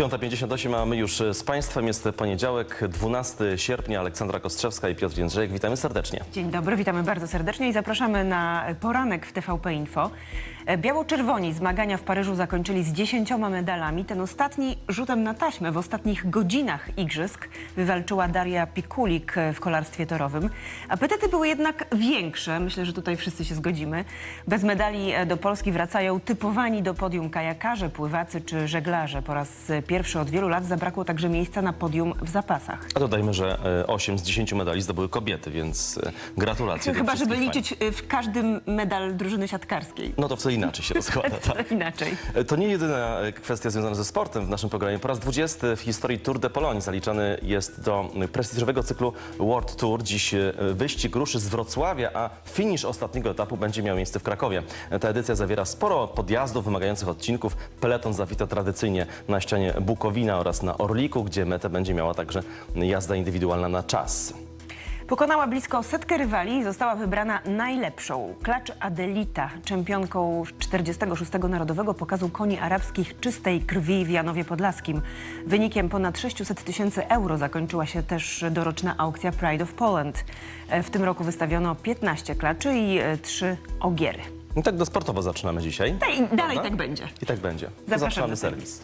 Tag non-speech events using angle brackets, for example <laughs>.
5.58, a my już z Państwem. Jest poniedziałek, 12 sierpnia. Aleksandra Kostrzewska i Piotr Jędrzejek. Witamy serdecznie. Dzień dobry, witamy bardzo serdecznie i zapraszamy na poranek w TVP Info. E, Biało-czerwoni zmagania w Paryżu zakończyli z dziesięcioma medalami. Ten ostatni rzutem na taśmę w ostatnich godzinach igrzysk wywalczyła Daria Pikulik e, w kolarstwie torowym. Apetyty były jednak większe, myślę, że tutaj wszyscy się zgodzimy. Bez medali e, do Polski wracają typowani do podium kajakarze, pływacy czy żeglarze. Po raz pierwszy od wielu lat zabrakło także miejsca na podium w zapasach. A dodajmy, że e, 8 z 10 medali zdobyły kobiety, więc gratulacje. Chyba, żeby liczyć w każdym medal drużyny siatkarskiej. No to w co inaczej się <laughs> rozkłada. To Tak. inaczej. To nie jedyna e, kwestia związana ze sportem w naszym programie. Po raz 20 w historii Tour de Pologne zaliczany jest do prestiżowego cyklu World Tour. Dziś e, wyścig ruszy z Wrocławia, a finisz ostatniego etapu będzie miał miejsce w Krakowie. Ta edycja zawiera sporo podjazdów wymagających odcinków. Peleton zawita tradycyjnie na ścianie Bukowina oraz na Orliku, gdzie metę będzie miała także jazda indywidualna na czas. Pokonała blisko setkę rywali i została wybrana najlepszą. Klacz Adelita, czempionką 46. Narodowego Pokazu Koni Arabskich czystej krwi w Janowie Podlaskim. Wynikiem ponad 600 tysięcy euro zakończyła się też doroczna aukcja Pride of Poland. E, W tym roku wystawiono 15 klaczy i 3 ogiery. I tak do sportowo zaczynamy dzisiaj. No i dalej Prawda? tak będzie. I tak będzie. Zapraszamy do serwis.